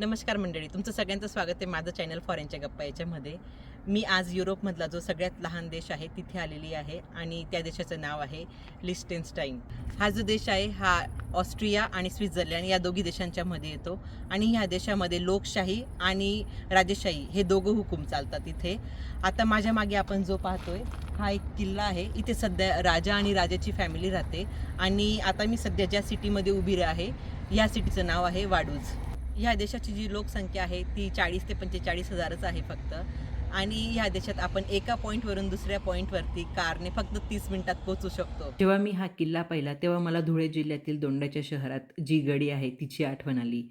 नमस्कार मंडळी तुमचं सगळ्यांचं स्वागत आहे माझं चॅनल फॉरेनच्या गप्पा याच्यामध्ये. मी आज युरोपमधला जो सगळ्यात लहान देश आहे तिथे आलेली आहे आणि त्या देशाचं नाव आहे लिस्टेनस्टाईन. हा जो देश आहे हा ऑस्ट्रिया आणि स्वित्झर्लंड या दोघी देशांच्या मध्ये येतो आणि ह्या देशामध्ये लोकशाही आणि राजेशाही हे दोघं हुकूम चालतात इथे. आता माझ्या मागे आपण जो पाहतोय हा एक किल्ला आहे. इथे सध्या राजा आणि राजाची फॅमिली राहते आणि आता मी सध्या ज्या सिटीमध्ये उभी आहे या सिटीचं नाव आहे वाडूज. ह्या देशाची जी लोकसंख्या आहे ती चाळीस ते पंचेचाळीस हजारच आहे फक्त. आणि ह्या देशात आपण एका पॉईंटवरून दुसऱ्या पॉईंटवरती कारने फक्त तीस मिनिटात पोहोचू शकतो. जेव्हा मी हा किल्ला पाहिला तेव्हा मला धुळे जिल्ह्यातील दोंडाच्या शहरात जी गडी आहे तिची आठवण आली.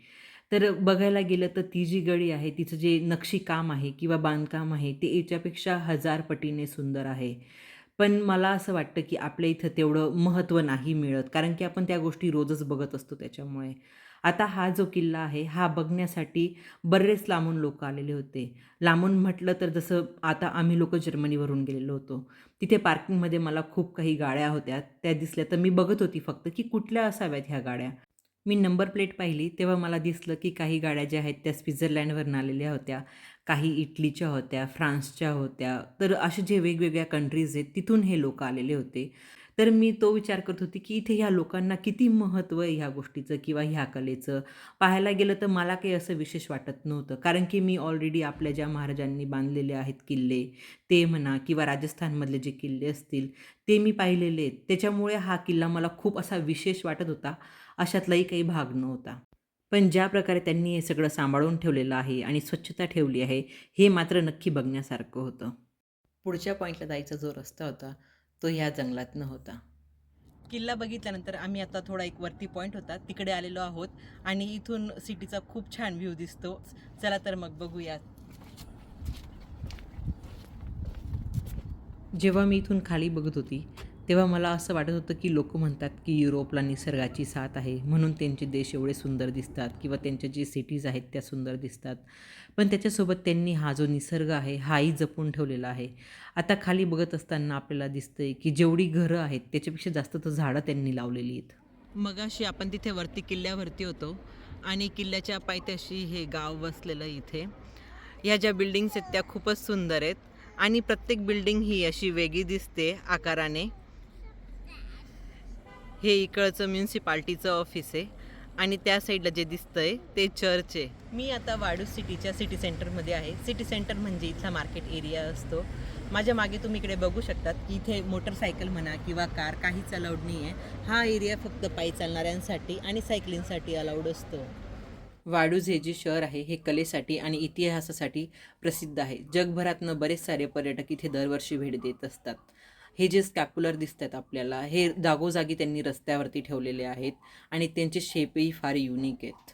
तर बघायला गेलं तर ती जी गडी आहे तिचं जे नक्षीकाम आहे किंवा बांधकाम आहे ते याच्यापेक्षा हजार पटीने सुंदर आहे. पण मला असं वाटतं की आपल्या इथं तेवढं महत्त्व नाही मिळत. कारण की आपण त्या गोष्टी रोजच बघत असतो त्याच्यामुळे. आता हा जो किल्ला आहे हा बघण्यासाठी बरेच लांबून लोक आलेले होते. लांबून म्हटलं तर जसं आता आम्ही लोक जर्मनीवरून गेलेलो होतो. तिथे पार्किंगमध्ये मला खूप काही गाड्या होत्या. त्या दिसल्या तर मी बघत होती फक्त की कुठल्या असाव्यात ह्या गाड्या. मी नंबर प्लेट पाहिली तेव्हा मला दिसलं की काही गाड्या ज्या आहेत त्या स्वित्झर्लँडवरून आलेल्या होत्या काही इटलीच्या होत्या फ्रान्सच्या होत्या तर असे जे वेगवेगळ्या कंट्रीज आहेत तिथून हे लोक आलेले होते. तर मी तो विचार करत होती की इथे ह्या लोकांना किती महत्त्व आहे ह्या गोष्टीचं किंवा ह्या कलेचं? पाहायला गेलं तर मला काही असं विशेष वाटत नव्हतं. कारण की मी ऑलरेडी आपल्या ज्या महाराजांनी बांधलेले आहेत किल्ले ते म्हणा किंवा राजस्थानमधले जे किल्ले असतील ते मी पाहिलेले आहेत. त्याच्यामुळे हा किल्ला मला खूप असा विशेष वाटत होता. अशातलाही काही भाग नव्हता. पण ज्या प्रकारे त्यांनी हे सगळं सांभाळून ठेवलेलं आहे आणि स्वच्छता ठेवली आहे हे मात्र नक्की बघण्यासारखं होतं. पुढच्या पॉईंटला जायचा जो रस्ता होता तो ह्या जंगलातनं होता. किल्ला बघितल्यानंतर आम्ही आता थोडा एक वरती पॉईंट होता. तिकडे आलेलो आहोत आणि इथून सिटीचा खूप छान व्ह्यू दिसतो. चला तर मग बघूया जेव्हा मी इथून खाली बघत होती तेव्हा मला असं वाटत होतं की लोक म्हणतात की युरोपला निसर्गाची साथ आहे. म्हणून त्यांचे देश एवढे सुंदर दिसतात किंवा त्यांच्या जे सिटीज आहेत त्या सुंदर दिसतात. पण त्याच्यासोबत त्यांनी हा जो निसर्ग आहे हाही जपून ठेवलेला आहे. आता खाली बघत असताना आपल्याला दिसतंय की जेवढी घरं आहेत त्याच्यापेक्षा जास्त तर झाडं त्यांनी लावलेली आहेत. मगाशी आपण तिथे वरती किल्ल्यावरती होतो आणि किल्ल्याच्या पायथ्याशी हे गाव वसलेलं इथे. ह्या ज्या बिल्डिंग्स आहेत त्या खूपच सुंदर आहेत आणि प्रत्येक बिल्डिंग ही अशी वेगळी दिसते आकाराने. हे इकडचं म्युन्सिपाल्टीचं ऑफिस आहे. आणि त्या साईडला जे दिसतंय ते चर्च आहे. मी आता वाडू सिटीच्या सिटी सेंटरमध्ये आहे. सिटी सेंटर म्हणजे इथला मार्केट एरिया असतो. माझ्या मागे तुम्ही इकडे बघू शकतात की इथे मोटरसायकल म्हणा किंवा कार काहीच अलाउड नाही आहे हा एरिया फक्त पायी चालणाऱ्यांसाठी आणि सायकलिंगसाठी अलाउड असतो. वाडूज हे जे शहर आहे हे कलेसाठी आणि इतिहासासाठी प्रसिद्ध आहे. जगभरातनं बरेच सारे पर्यटक इथे दरवर्षी भेट देत असतात. हे जे स्कॅप्युलर दिसत आहेत आपल्याला हे जागोजागी त्यांनी रस्त्यावरती ठेवलेले आहेत आणि त्यांचे शेपही फार युनिक आहेत.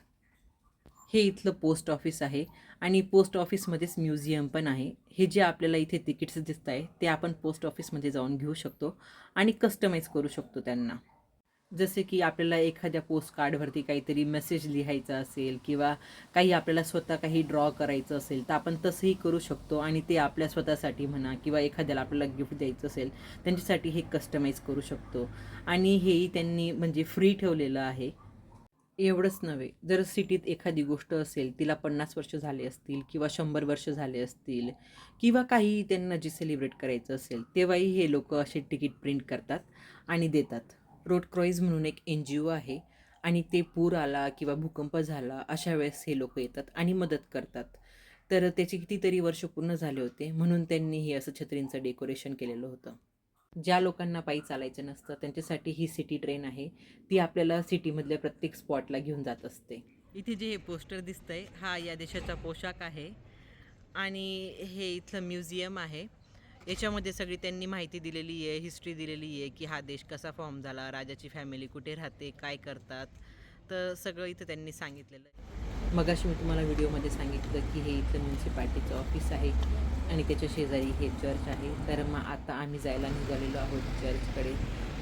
हे इथलं पोस्ट ऑफिस आहे आणि पोस्ट ऑफिसमध्येच म्युझियम पण आहे. हे जे आपल्याला इथे तिकीट्स दिसत आहे ते आपण पोस्ट ऑफिसमध्ये जाऊन घेऊ शकतो आणि कस्टमाइज करू शकतो त्यांना. जसे की आपल्याला एखाद्या पोस्ट कार्डवरती काहीतरी मेसेज लिहायचा असेल किंवा काही आपल्याला स्वतः काही ड्रॉ करायचं असेल तर आपण तसंही करू शकतो आणि ते आपल्या स्वतःसाठी म्हणा किंवा एखाद्याला आपल्याला गिफ्ट द्यायचं असेल त्यांच्यासाठी हे कस्टमाइज करू शकतो. आणि हेही त्यांनी म्हणजे फ्री ठेवलेलं आहे. एवढंच नव्हे जर सिटीत एखादी गोष्ट असेल तिला पन्नास वर्ष झाले असतील किंवा शंभर वर्ष झाले असतील किंवा काही त्यांना जे सेलिब्रेट करायचं असेल तेव्हाही हे लोक असे तिकीट प्रिंट करतात आणि देतात. रोड क्रॉईज म्हणून एक एन जी ओ आहे आणि ते पूर आला किंवा भूकंप झाला अशा वेळेस हे लोक येतात आणि मदत करतात. तर त्याचे कितीतरी वर्ष पूर्ण झाले होते म्हणून त्यांनी हे असं छत्रींचं डेकोरेशन केलेलं होतं. ज्या लोकांना पायी चालायचं नसतं त्यांच्यासाठी ही सिटी ट्रेन आहे. ती आपल्याला सिटीमधल्या प्रत्येक स्पॉटला घेऊन जात असते. इथे जे हे पोस्टर दिसतंय हा या देशाचा पोशाख आहे. आणि हे इथलं म्युझियम आहे. याच्यामध्ये सगळी त्यांनी माहिती दिलेली आहे हिस्ट्री दिलेली आहे की हा देश कसा फॉर्म झाला राजाची फॅमिली कुठे राहते काय करतात. तर सगळं इथं त्यांनी सांगितलेलं आहे. मगाशी मी तुम्हाला व्हिडिओमध्ये सांगितलं की हे इथं म्युन्सिपाल्टीचं ऑफिस आहे आणि त्याच्या शेजारी हे चर्च आहे. तर मग आता आम्ही जायला निघालेलो आहोत चर्चकडे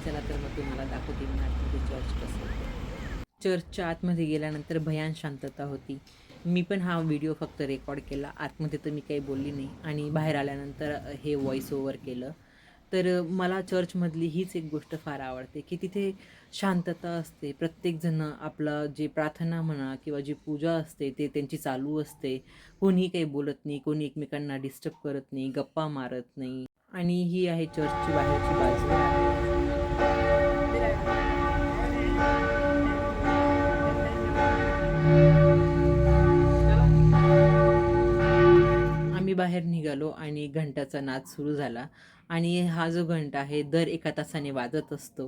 चला तर मग तुम्हाला दाखवते मी आतमध्ये चर्च कसं आहे. चर्चच्या आतमध्ये गेल्यानंतर भयान शांतता होती. मी पण हा व्हिडिओ फक्त रेकॉर्ड केला. आतमध्ये तर मी काही बोलली नाही. आणि बाहेर आल्यानंतर हे व्हॉइस ओव्हर केलं. तर मला चर्चमधली हीच एक गोष्ट फार आवडते की तिथे शांतता असते. प्रत्येकजणं आपलं जे प्रार्थना म्हणा किंवा जी पूजा असते ते त्यांची चालू असते. कोणी काही बोलत नाही कोणी एकमेकांना डिस्टर्ब करत नाही गप्पा मारत नाही. आणि ही आहे चर्चची बाहेरची बाजू. बाहेर निघालो आणि घंटाचा नाच सुरू झाला. आणि हा जो घंटा आहे दर एका तासाने वाजत असतो.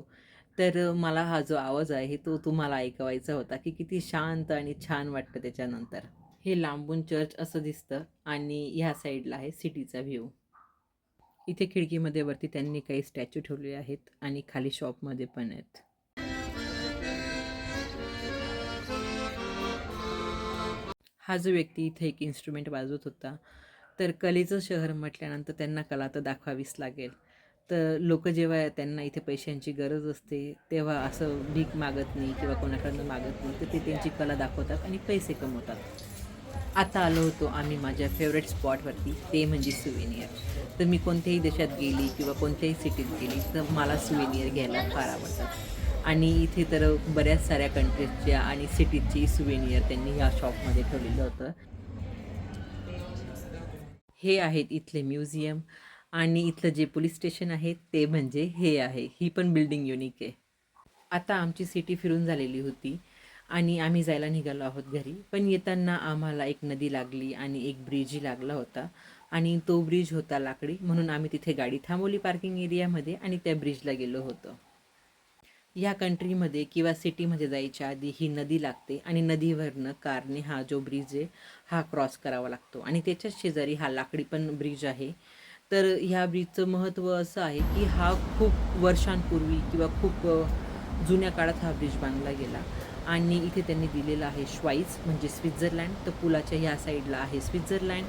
तर मला हा जो आवाज आहे तो तुम्हाला ऐकवायचा होता की किती शांत आणि छान वाटतं त्याच्यानंतर. हे लांबून चर्च असं दिसतं आणि ह्या साईडला आहे सिटीचा व्ह्यू. इथे खिडकीमध्ये वरती त्यांनी काही स्टॅच्यू ठेवले आहेत आणि खाली शॉपमध्ये पण आहेत. हा जो व्यक्ती इथे एक इन्स्ट्रुमेंट वाजवत होता तर कलेचं शहर म्हटल्यानंतर त्यांना कला तर दाखवावीच लागेल. तर लोक जेव्हा त्यांना इथे पैशांची गरज असते तेव्हा असं भीक मागत नाही किंवा कोणाकडनं मागत नाही तर ते त्यांची कला दाखवतात आणि पैसे कमवतात. आता आलो होतो आम्ही माझ्या फेवरेट स्पॉटवरती ते म्हणजे सुवेनियर तर मी कोणत्याही देशात गेली किंवा कोणत्याही सिटीत गेली तर मला सुवेनियर घ्यायला फार आवडतात. आणि इथे तर बऱ्याच साऱ्या कंट्रीजच्या आणि सिटीजची सुवेनियर त्यांनी या शॉपमध्ये ठेवलेलं होतं. हे आहेत इथले म्युझियम आणि इथलं जे पोलीस स्टेशन आहे ते म्हणजे हे आहे. ही पण बिल्डिंग युनिक आहे. आता आमची सिटी फिरून झालेली होती आणि आम्ही जायला निघालो आहोत घरी. पण येताना आम्हाला एक नदी लागली आणि एक ब्रिजही लागला होता आणि तो ब्रिज होता लाकडी म्हणून आम्ही तिथे गाडी थांबवली पार्किंग एरियामध्ये आणि त्या ब्रिजला गेलो होतो. या कंट्रीमध्ये किंवा सिटीमध्ये जायच्या आधी ही नदी लागते आणि नदीवरनं कारने हा जो ब्रिज आहे हा क्रॉस करावा लागतो. आणि त्याच्याच शेजारी हा लाकडी पण ब्रिज आहे. तर ह्या ब्रिजचं महत्त्व असं आहे की हा खूप वर्षांपूर्वी किंवा खूप जुन्या काळात हा ब्रिज बांधला गेला. आणि इथे त्यांनी दिलेला आहे श्वाईज म्हणजे स्वित्झर्लँड तर पुलाच्या ह्या साईडला आहे स्वित्झर्लँड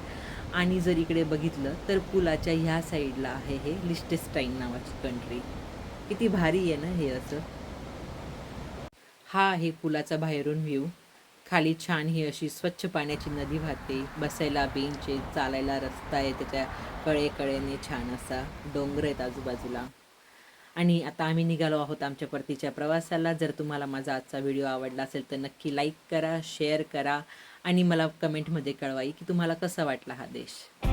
आणि जर इकडे बघितलं तर पुलाच्या ह्या साईडला आहे हे लिस्टेस्टाईन नावाची कंट्री किती भारी आहे ना हे असं. हा आहे पुलाचा बाहेरून व्ह्यू खाली छान ही अशी स्वच्छ पाण्याची नदी वाहते. बसायला बेंच आहे चालायला रस्ता आहे त्याच्या कळे कळेने छान असा डोंगर आहेत आजूबाजूला. आणि आता आम्ही निघालो आहोत आमच्या परतीच्या प्रवासाला. जर तुम्हाला माझा आजचा व्हिडिओ आवडला असेल तर नक्की लाईक करा शेअर करा आणि मला कमेंटमध्ये कळवाई की तुम्हाला कसा वाटला हा देश.